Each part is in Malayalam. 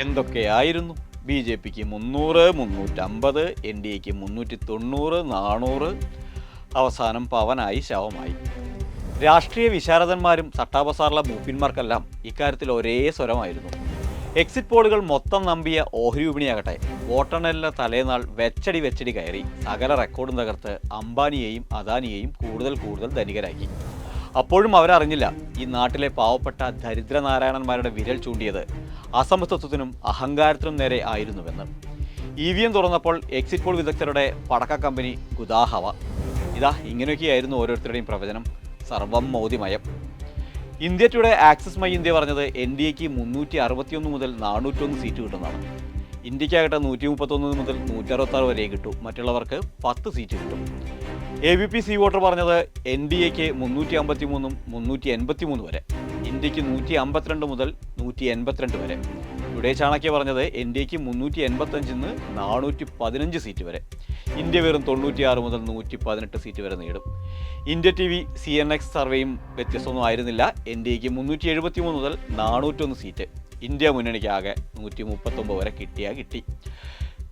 എന്തൊക്കെയായിരുന്നു? ബി ജെ പിക്ക് മുന്നൂറ് മുന്നൂറ്റമ്പത് എൻ ഡി എക്ക് മുന്നൂറ്റി തൊണ്ണൂറ് നാനൂറ്. അവസാനം പവനായി ശവമായി. രാഷ്ട്രീയ വിശാരദന്മാരും സട്ടാബസാറിലെ മൂപ്പിന്മാർക്കെല്ലാം ഇക്കാര്യത്തിൽ ഒരേ സ്വരമായിരുന്നു. എക്സിറ്റ് പോളുകൾ മൊത്തം നമ്പിയ ഓഹരി വിപണിയാകട്ടെ വോട്ടെണ്ണലിലെ തലേനാൾ വെച്ചടി വെച്ചടി കയറി സകല റെക്കോർഡും തകർത്ത് അംബാനിയെയും അദാനിയെയും കൂടുതൽ കൂടുതൽ ധനികരാക്കി. അപ്പോഴും അവരറിഞ്ഞില്ല ഈ നാട്ടിലെ പാവപ്പെട്ട ദരിദ്രനാരായണന്മാരുടെ വിരൽ ചൂണ്ടിയത് അസമത്വത്തിനും അഹങ്കാരത്തിനും നേരെ ആയിരുന്നുവെന്ന്. ഇ വി എം തുറന്നപ്പോൾ എക്സിറ്റ് പോൾ വിദഗ്ധരുടെ പടക്ക കമ്പനി ഗുദാഹവ. ഇതാ ഇങ്ങനെയൊക്കെയായിരുന്നു ഓരോരുത്തരുടെയും പ്രവചനം. സർവം മോദിമയം India today axis my India പറഞ്ഞത് എൻ ഡി എക്ക് മുന്നൂറ്റി അറുപത്തിയൊന്ന് മുതൽ നാനൂറ്റൊന്ന് സീറ്റ് കിട്ടുന്നതാണ്. ഇന്ത്യക്കാകട്ടെ നൂറ്റി മുപ്പത്തൊന്ന് മുതൽ നൂറ്ററുപത്താറ് വരെ കിട്ടും. മറ്റുള്ളവർക്ക് പത്ത് സീറ്റ് കിട്ടും. A B P C voter പറഞ്ഞത് എൻ ഡി എക്ക് മുന്നൂറ്റി അമ്പത്തി മൂന്നും മുന്നൂറ്റി എൺപത്തി മൂന്ന് വരെ. ഇന്ത്യയ്ക്ക് നൂറ്റി അമ്പത്തിരണ്ട് മുതൽ നൂറ്റി എൺപത്തിരണ്ട് വരെ. ടുഡേ ചാണക്യ പറഞ്ഞത് എൻ ഡി എക്ക് മുന്നൂറ്റി എൺപത്തഞ്ചിൽ നിന്ന് നാനൂറ്റി പതിനഞ്ച് സീറ്റ് വരെ. ഇന്ത്യ വെറും തൊണ്ണൂറ്റിയാറ് മുതൽ നൂറ്റി പതിനെട്ട് സീറ്റ് വരെ നേടും. India T V C N X സർവേയും വ്യത്യസ്തമൊന്നും ആയിരുന്നില്ല. എൻ ഡി എക്ക് മുന്നൂറ്റി എഴുപത്തി മൂന്ന് മുതൽ നാനൂറ്റൊന്ന് സീറ്റ്. ഇന്ത്യ മുന്നണിക്ക് ആകെ നൂറ്റി മുപ്പത്തൊമ്പത് വരെ കിട്ടിയാൽ കിട്ടി.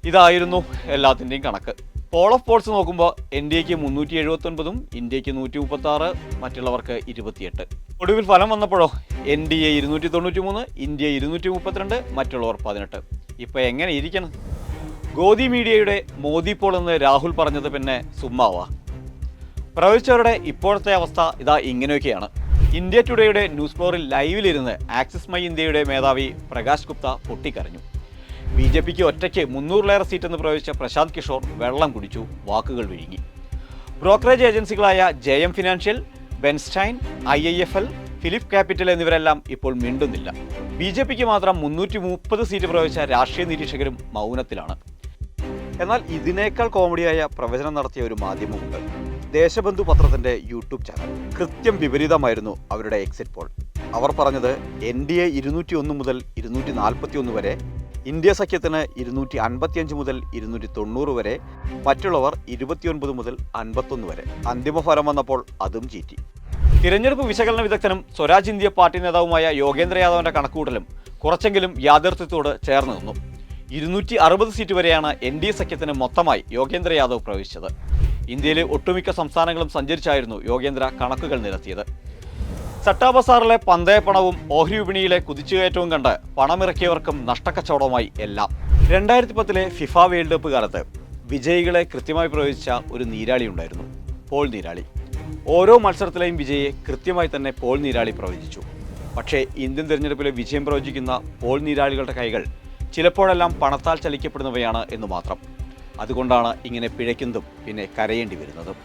ഇതായിരുന്നു എല്ലാത്തിന്റെയും കണക്ക്. പോൾ ഓഫ് പോൾസ് നോക്കുമ്പോൾ എൻ ഡി എക്ക് മുന്നൂറ്റി എഴുപത്തൊൻപതും ഇന്ത്യയ്ക്ക് നൂറ്റി മുപ്പത്തി ആറ് മറ്റുള്ളവർക്ക് ഇരുപത്തിയെട്ട്. ഒടുവിൽ ഫലം വന്നപ്പോഴോ? എൻ ഡി എ ഇരുന്നൂറ്റി തൊണ്ണൂറ്റി മൂന്ന് ഇന്ത്യ ഇരുന്നൂറ്റി മുപ്പത്തിരണ്ട് മറ്റുള്ളവർ പതിനെട്ട്. ഇപ്പോൾ എങ്ങനെ ഇരിക്കണം? ഗോദി മീഡിയയുടെ മോദി പോൾ എന്ന് രാഹുൽ പറഞ്ഞത് പിന്നെ സുമ്മാവാ പ്രവചിച്ചവരുടെ ഇപ്പോഴത്തെ അവസ്ഥ ഇതാ ഇങ്ങനെയൊക്കെയാണ്. ഇന്ത്യ ടുഡേയുടെ ന്യൂസ് ഫ്ലോറിൽ ലൈവിലിരുന്ന് ആക്സിസ് മൈ ഇന്ത്യയുടെ മേധാവി പ്രകാശ് ഗുപ്ത പൊട്ടിക്കരഞ്ഞു. ബി ജെ പിക്ക് ഒറ്റയ്ക്ക് മുന്നൂറിലേറെ സീറ്റെന്ന് പ്രവേശിച്ച പ്രശാന്ത് കിഷോർ വെള്ളം കുടിച്ചു വാക്കുകൾ വിഴുങ്ങി. Brokerage ഏജൻസികളായ J M Financial Bernstein I I F L Philip Capital എന്നിവരെല്ലാം ഇപ്പോൾ മിണ്ടുന്നില്ല. ബി ജെ പിക്ക് മാത്രം മുന്നൂറ്റി മുപ്പത് സീറ്റ് പ്രവേശിച്ച രാഷ്ട്രീയ നിരീക്ഷകരും മൗനത്തിലാണ്. എന്നാൽ ഇതിനേക്കാൾ കോമഡിയായ പ്രവചനം നടത്തിയ ഒരു മാധ്യമമുണ്ട്. ദേശബന്ധു പത്രത്തിന്റെ യൂട്യൂബ് ചാനൽ. കൃത്യം വിപരീതമായിരുന്നു അവരുടെ എക്സിറ്റ് പോൾ അവർ പറഞ്ഞത് എൻ ഡി എ ഇരുന്നൂറ്റി ഒന്ന് മുതൽ ഇരുന്നൂറ്റി നാൽപ്പത്തി ഒന്ന് വരെ ഇന്ത്യ സഖ്യത്തിന് ഇരുന്നൂറ്റി അൻപത്തിയഞ്ച് മുതൽ ഇരുന്നൂറ്റി തൊണ്ണൂറ് വരെ മറ്റുള്ളവർ ഇരുപത്തിയൊൻപത് മുതൽ അൻപത്തൊന്ന് വരെ. അന്തിമ ഫലം വന്നപ്പോൾ അതും ചീറ്റി. തിരഞ്ഞെടുപ്പ് വിശകലന വിദഗ്ധനും സ്വരാജ് ഇന്ത്യ പാർട്ടി നേതാവുമായ യോഗേന്ദ്ര യാദവിന്റെ കണക്കുകൂട്ടലും കുറച്ചെങ്കിലും യാഥാർത്ഥ്യത്തോട് ചേർന്ന് നിന്നു. ഇരുന്നൂറ്റി അറുപത് സീറ്റ് വരെയാണ് എൻ ഡി എ സഖ്യത്തിന് മൊത്തമായി യോഗേന്ദ്ര യാദവ് പ്രവേശിച്ചത്. ഇന്ത്യയിലെ ഒട്ടുമിക്ക സംസ്ഥാനങ്ങളും സഞ്ചരിച്ചായിരുന്നു യോഗേന്ദ്ര കണക്കുകൾ നിരത്തിയത്. സട്ടാബസാറിലെ പന്തയപ്പണവും ഓഹരി വിപണിയിലെ കുതിച്ചുകയറ്റവും കണ്ട് പണമിറക്കിയവർക്കും നഷ്ടക്കച്ചവടവുമായി എല്ലാം. രണ്ടായിരത്തി പത്തിലെ ഫിഫ വേൾഡ് കപ്പ് കാലത്ത് വിജയികളെ കൃത്യമായി പ്രവചിച്ച ഒരു നീരാളി ഉണ്ടായിരുന്നു പോൾ നീരാളി. ഓരോ മത്സരത്തിലെയും വിജയിയെ കൃത്യമായി തന്നെ പോൾ നീരാളി പ്രവചിച്ചു. പക്ഷേ ഇന്ത്യൻ തിരഞ്ഞെടുപ്പിലെ വിജയം പ്രവചിക്കുന്ന പോൾ നീരാളികളുടെ കൈകൾ ചിലപ്പോഴെല്ലാം പണത്താൽ ചലിക്കപ്പെടുന്നവയാണ് എന്ന് മാത്രം. അതുകൊണ്ടാണ് ഇങ്ങനെ പിഴയ്ക്കുന്നതും പിന്നെ കരയേണ്ടി വരുന്നതും.